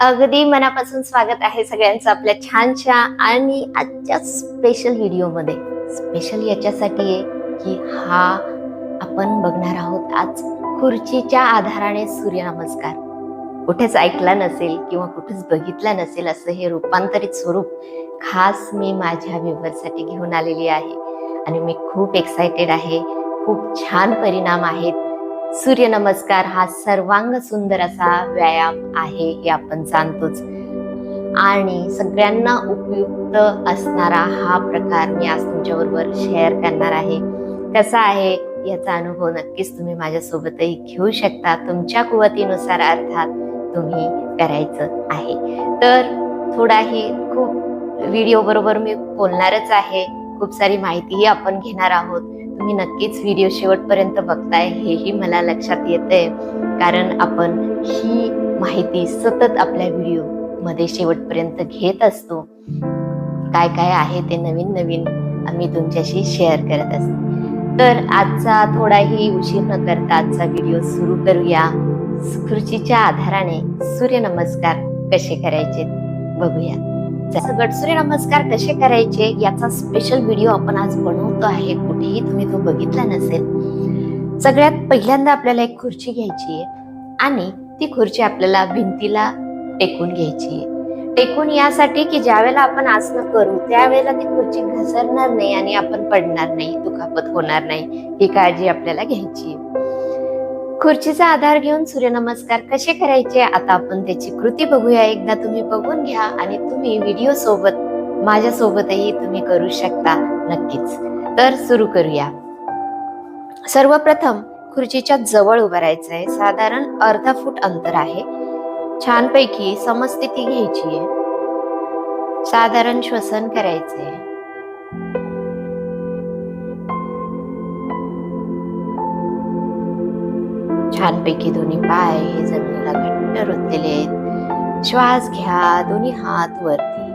अगदी मनापासून स्वागत आहे सगळ्यांचं आपल्या छानशा आणि आजच्या स्पेशल व्हिडिओमध्ये स्पेशल याच्यासाठी आहे की हा आपण बघणार आहोत आज खुर्चीच्या आधाराने सूर्यनमस्कार. कुठेच ऐकला नसेल किंवा कुठेच बघितला नसेल असं हे रूपांतरित स्वरूप खास मी माझ्या व्ह्युअरसाठी घेऊन आलेली आहे. आणि मी खूप एक्सायटेड आहे. खूप छान परिणाम आहेत. सूर्यनमस्कार हा सर्वांग सुंदर असा व्यायाम आहे हे आपण जाणतोच. आणि सगळ्यांना उपयुक्त असणारा हा प्रकार मी आज तुमच्याबरोबर शेअर करणार आहे. कसा आहे याचा अनुभव नक्कीच तुम्ही माझ्यासोबतही घेऊ शकता. तुमच्या कुवतीनुसार अर्थात तुम्ही करायचं आहे. तर थोडाही खूप व्हिडिओ बरोबर मी बोलणारच आहे. खूप सारी माहितीही आपण घेणार आहोत. तुम्ही नक्कीच व्हिडिओ शेवटपर्यंत बघताय हेही मला लक्षात येतंय. कारण आपण ही माहिती सतत आपल्या व्हिडिओमध्ये शेवटपर्यंत घेत असतो. काय काय आहे ते नवीन नवीन आम्ही तुमच्याशी शेअर करत असतो. तर आजचा थोडाही उशीर न करता आजचा व्हिडिओ सुरू करूया. खुर्चीच्या आधाराने सूर्यनमस्कार कसे करायचे बघूया. सगळं नमस्कार कसे करायचे याचा स्पेशल व्हिडिओ आपण आज बनवतो आहे. कुठेही तुम्ही तो बघितला नसेल. सगळ्यात पहिल्यांदा आपल्याला एक खुर्ची घ्यायची आहे आणि ती खुर्ची आपल्याला भिंतीला टेकून घ्यायची आहे. टेकून यासाठी की ज्यावेळेला आपण आसनं करू त्यावेळेला ती खुर्ची घसरणार नाही आणि आपण पडणार नाही दुखापत होणार नाही ही काळजी आपल्याला घ्यायची आहे. खुर्चीचा आधार घेऊन सूर्यनमस्कार कसे करायचे? आता आपण त्याची कृती बघूया. एकदा तुम्ही बघून घ्या आणि तुम्ही व्हिडिओ सोबत माझ्या सोबतही तुम्ही करू शकता नक्कीच. तर सुरू करूया. सर्वप्रथम खुर्चीच्या जवळ उभं राहायचं आहे साधारण अर्धा फूट अंतर आहे. छानपैकी समस्थिती घ्यायची आहे. साधारण श्वसन करायचंय. छानपैकी दोन्ही पाय हे जमिनीला घट्ट रोतलेले आहेत. श्वास घ्या दोन्ही हात वरती.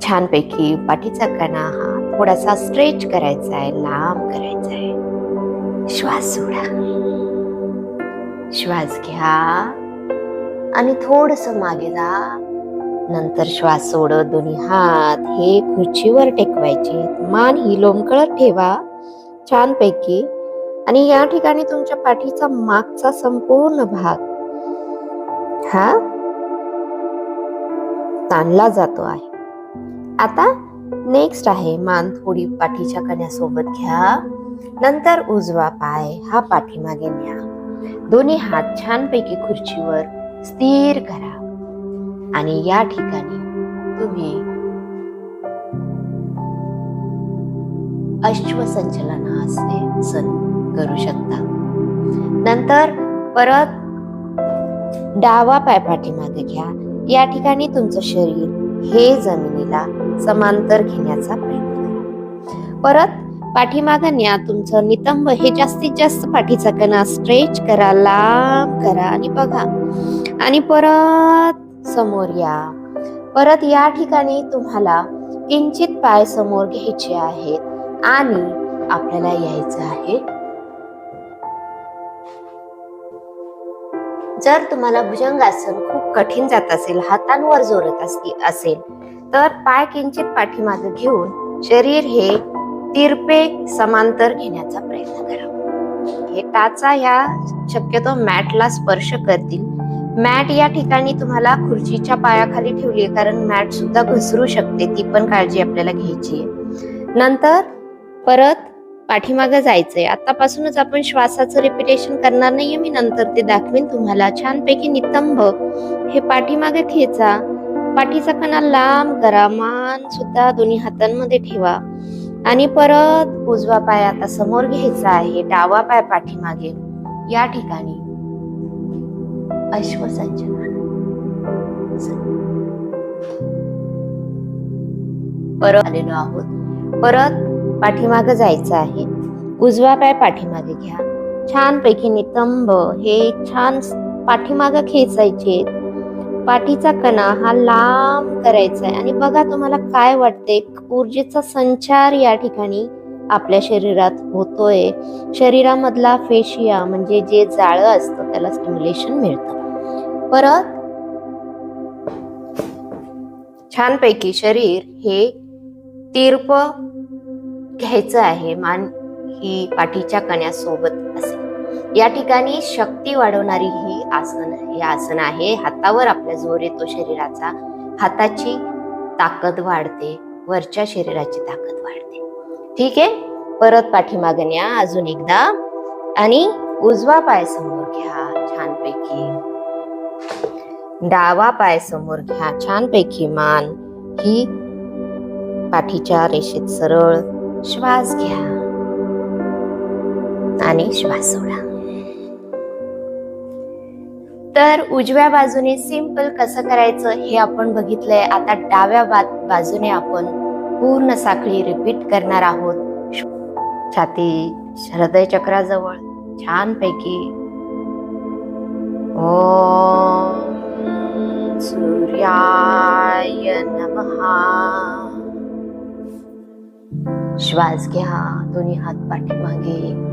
छानपैकी पाठीचा कणा हा थोडासा स्ट्रेच करायचा आहे लांब करायचा आहे. श्वास सोडा. श्वास घ्या आणि थोडस मागे जा. नंतर श्वास सोडत दोन्ही हात हे खुर्चीवर टेकवायचे. मान ही लोंबकळत ठेवा. छानपैकी आणि या ठिकाणी तुमच्या पाठीचा मागचा संपूर्ण भाग हा ताणला जातो आहे. आता नेक्स्ट आहे मान थोडी पाठीच्या कण्यासोबत घ्या. नंतर उजवा पाय हा पाठीमागे न्या. दोन्ही हात छानपैकी खुर्चीवर स्थिर करा. आणि या ठिकाणी तुम्ही अश्वसंचलनासन करू शकता. नंतर परत डावा पाय पाठीमागे घ्या. या ठिकाणी तुमचं शरीर हे जमिनीला समांतर घेण्याचा प्रयत्न करा. परत पाठीमागे न्या. तुमचं नितंब हे जास्तीत जास्त पाठीचा कणा स्ट्रेच करा लांब करा आणि बघा. आणि परत समोर या. परत या ठिकाणी तुम्हाला किंचित पाय समोर घ्यायचे आहेत आणि आपल्याला यायचं आहे जर तुम्हाला भुजंगासन खूप कठीण जात असेल हातांवर जोरत असेल तर पाय किंचित पाठीमागे घेऊन शरीर हे तिरपे समांतर घेण्याचा प्रयत्न करा. हे टाचा ह्या शक्यतो मॅटला स्पर्श करतील. मॅट या ठिकाणी तुम्हाला खुर्चीच्या पायाखाली ठेवली आहे कारण मॅट सुद्धा घसरू शकते ती पण काळजी आपल्याला घ्यायची आहे नंतर परत पाठीमागं जायचंय. आतापासूनच आपण श्वासाचं रिपिटेशन करणार नाहीये. मी नंतर ते दाखवीन तुम्हाला. छानपैकी नितंब. हे पाठीमागे खेचा. पाठीचा कणा लांब करा. मान सुद्धा दोन्ही हातांमध्ये ठेवा. आणि परत उजवा पाय आता समोर घ्यायचा आहे. डावा पाय पाठीमागे. या ठिकाणी. परत आलेलो आहोत. परत पाठीमागे जायचं आहे. उजवा पाय पाठीमागे घ्या. छानपैकी नितंब हे छान पाठीमागे खेचायचे. पाठीचा कणा हा लांब करायचा आहे. आणि बघा तुम्हाला काय वाटते ऊर्जेचा संचार या ठिकाणी आपल्या शरीरात होतोय. शरीरामधला फेशिया म्हणजे जे जाळं असतं त्याला स्टिम्युलेशन मिळतं. परत छानपैकी शरीर हे तीर्प घ्यायचं आहे. मान ही पाठीच्या कण्यासोबत असेल या ठिकाणी शक्ती वाढवणारी ही आसन हे आसन आहे. हातावर आपल्या जोर येतो शरीराचा. हाताची ताकद वाढते. वरच्या शरीराची ताकद वाढते. ठीक आहे? परत पाठीमागं या अजून एकदा. आणि उजवा पाय समोर घ्या. छानपैकी. डावा पाय समोर घ्या. छानपैकी मान. ही पाठीच्या रेषेत सरळ श्वास घ्या. आणि श्वास सोडा. तर उजव्या बाजूने सिंपल कसं करायचं हे आपण बघितलंय. आता डाव्या बा बाजूने आपण पूर्ण साखळी रिपीट करणार आहोत. छाती हृदय चक्राजवळ छानपैकी. ओ सूर्याय नमहा श्वास घ्या. दोन्ही हात पाठीमागे.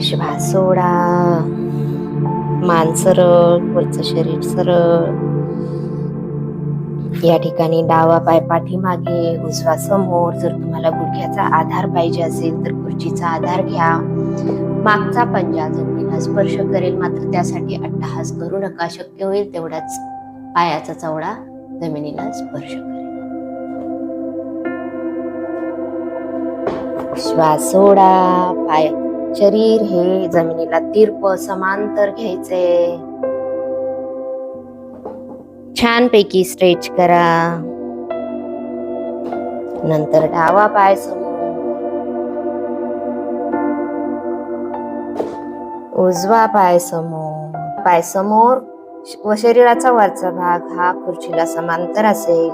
श्वास सोडा. मान सरळ वरचं शरीर सरळ. या ठिकाणी डावा पाय पाठीमागे उजवा समोर. जर तुम्हाला गुडघ्याचा आधार पाहिजे असेल तर खुर्चीचा आधार घ्या. मागचा पंजा जमिनीला स्पर्श करेल मात्र त्यासाठी अट्टहास करू नका. शक्य होईल तेवढाच पायाचा चवडा जमिनीला स्पर्श करेल. श्वास सोडा पाय शरीर हे जमिनीला तीर्प समांतर घ्यायचे. छानपैकी स्ट्रेच करा. नंतर डावा पाय समोर. उजवा पाय समोर. पाय समोर व शरीराचा वरचा भाग हा खुर्चीला समांतर असेल.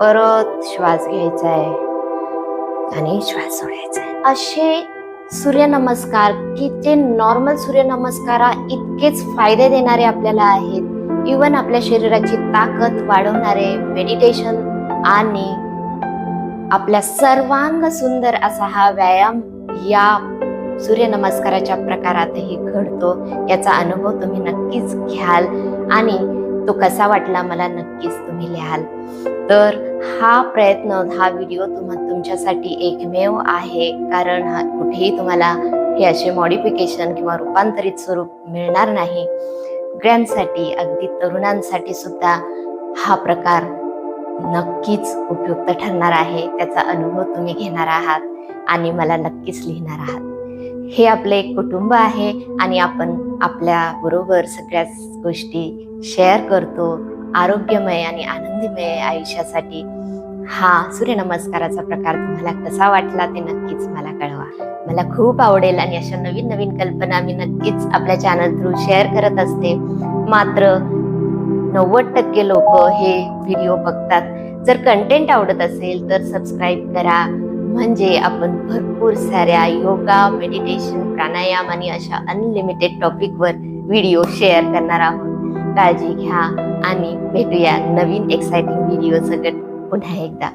परत श्वास घ्यायचा आहे. आणि श्वास सोडायचा. असे सूर्यनमस्कार की जे नॉर्मल सूर्यनमस्कारा इतकेच फायदे देणारे आपल्याला आहेत. इवन आपल्या शरीराची ताकद वाढवणारे मेडिटेशन आणि आपल्या सर्वांग सुंदर असा हा व्यायाम या सूर्यनमस्काराच्या प्रकारातही घडतो. याचा अनुभव तुम्ही नक्कीच घ्याल आणि तो कसा वाटला मला नक्कीच तुम्ही लिहाल. तर हा प्रयत्न हा व्हिडिओ तुम्हा तुमच्यासाठी एकमेव आहे. कारण हा कुठेही तुम्हाला हे असे मॉडिफिकेशन किंवा रूपांतरित स्वरूप मिळणार नाही. सगळ्यांसाठी अगदी तरुणांसाठी सुद्धा हा प्रकार नक्कीच उपयुक्त ठरणार आहे. त्याचा अनुभव तुम्ही घेणार आहात आणि मला नक्कीच लिहिणार आहात. हे आपले एक कुटुंब आहे आणि आपण आपल्या बरोबर सगळ्याच गोष्टी शेअर करतो. आरोग्यमय आणि आनंदीमय आयुष्यासाठी हा सूर्यनमस्काराचा प्रकार तुम्हाला कसा वाटला ते नक्कीच मला कळवा. मला खूप आवडेल आणि अशा नवीन नवीन कल्पना मी नक्कीच आपल्या चॅनल थ्रू शेअर करत असते. मात्र नव्वद टक्के लोक हे व्हिडिओ बघतात. जर कंटेंट आवडत असेल तर सबस्क्राईब करा. म्हणजे आपण भरपूर साऱ्या योगा मेडिटेशन प्राणायाम आणि अशा अनलिमिटेड टॉपिकवर व्हिडिओ शेअर करणार आहोत. काळजी घ्या आणि भेटूया नवीन एक्साइटिंग व्हिडिओ सगळं पुन्हा एकदा.